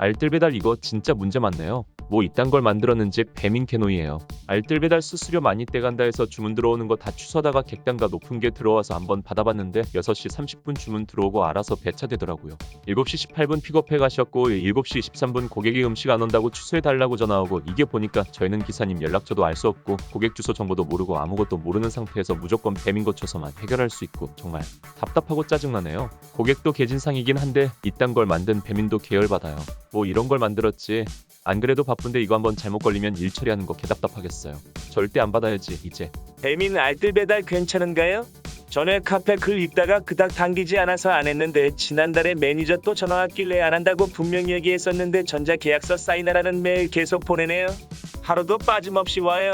알뜰 배달 이거 진짜 문제 많네요. 뭐 이딴 걸 만들었는지 배민 개노이예요. 알뜰 배달 수수료 많이 떼간다 해서 주문 들어오는 거 다 취소하다가 객단가 높은 게 들어와서 한번 받아봤는데 6시 30분 주문 들어오고 알아서 배차되더라고요. 7시 18분 픽업해 가셨고 7시 23분 고객이 음식 안 온다고 취소해 달라고 전화 오고 이게 보니까 저희는 기사님 연락처도 알 수 없고 고객 주소 정보도 모르고 아무것도 모르는 상태에서 무조건 배민 거쳐서만 해결할 수 있고 정말 답답하고 짜증나네요. 고객도 개진상이긴 한데 이딴 걸 만든 배민도 계열받아요. 뭐 이런 걸 만들었지. 안 그래도 바쁜데 이거 한번 잘못 걸리면 일 처리하는 거 개답답하겠어요. 절대 안 받아야지 이제. 배민 알뜰 배달 괜찮은가요? 전에 카페 글 읽다가 그닥 당기지 않아서 안 했는데 지난달에 매니저 또 전화 왔길래 안 한다고 분명히 얘기했었는데 전자 계약서 사인하라는 메일 계속 보내네요. 하루도 빠짐없이 와요.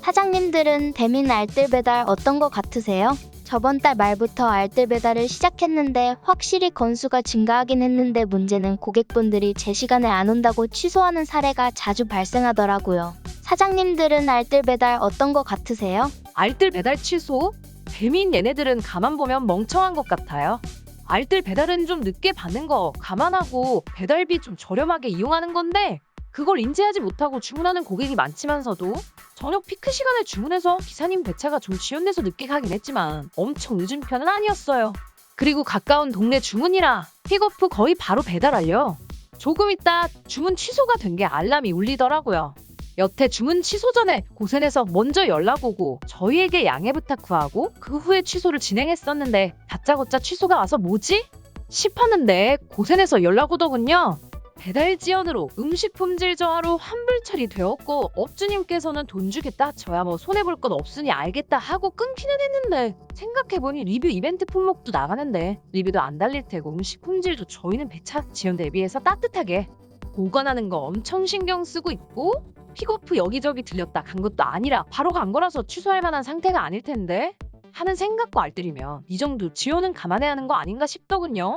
사장님들은 배민 알뜰 배달 어떤 거 같으세요? 저번 달 말부터 알뜰 배달을 시작했는데 확실히 건수가 증가하긴 했는데 문제는 고객분들이 제 시간에 안 온다고 취소하는 사례가 자주 발생하더라고요. 사장님들은 알뜰 배달 어떤 거 같으세요? 알뜰 배달 취소? 배민 얘네들은 가만 보면 멍청한 것 같아요. 알뜰 배달은 좀 늦게 받는 거 감안하고 배달비 좀 저렴하게 이용하는 건데 그걸 인지하지 못하고 주문하는 고객이 많지만서도 저녁 피크 시간에 주문해서 기사님 배차가 좀 지연돼서 늦게 가긴 했지만 엄청 늦은 편은 아니었어요. 그리고 가까운 동네 주문이라 픽업 후 거의 바로 배달 완료. 조금 있다 주문 취소가 된 게 알람이 울리더라고요. 여태 주문 취소 전에 고센에서 먼저 연락 오고 저희에게 양해 부탁 구하고 그 후에 취소를 진행했었는데 다짜고짜 취소가 와서 뭐지? 싶었는데 고센에서 연락 오더군요. 배달 지연으로 음식 품질 저하로 환불 처리 되었고 업주님께서는 돈 주겠다 저야 뭐 손해볼 것 없으니 알겠다 하고 끊기는 했는데 생각해보니 리뷰 이벤트 품목도 나가는데 리뷰도 안 달릴 테고 음식 품질도 저희는 배차 지연 대비해서 따뜻하게 보관하는 거 엄청 신경 쓰고 있고 후 여기저기 들렸다 간 것도 아니라 바로 간 거라서 취소할 만한 상태가 아닐 텐데 하는 생각과 알뜰이면 이 정도 지원은 감안해야 하는 거 아닌가 싶더군요.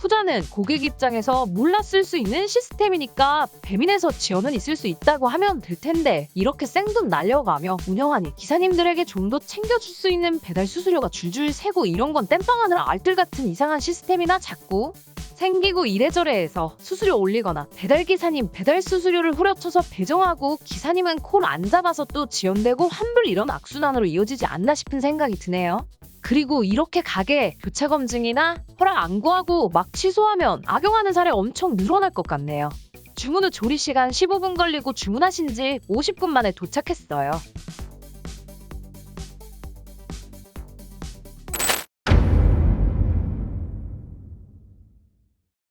후자는 고객 입장에서 몰랐을 수 있는 시스템이니까 배민에서 지원은 있을 수 있다고 하면 될 텐데 이렇게 생돈 날려가며 운영하니 기사님들에게 좀 더 챙겨줄 수 있는 배달 수수료가 줄줄 새고 이런 건 땜빵하느라 알뜰 같은 이상한 시스템이나 자꾸 생기고 이래저래 해서 수수료 올리거나 배달 기사님 배달 수수료를 후려쳐서 배정하고 기사님은 콜 안 잡아서 또 지연되고 환불 이런 악순환으로 이어지지 않나 싶은 생각이 드네요. 그리고 이렇게 가게 교차 검증이나 허락 안 구하고 막 취소하면 악용하는 사례 엄청 늘어날 것 같네요. 주문 후 조리 시간 15분 걸리고 주문하신 지 50분 만에 도착했어요.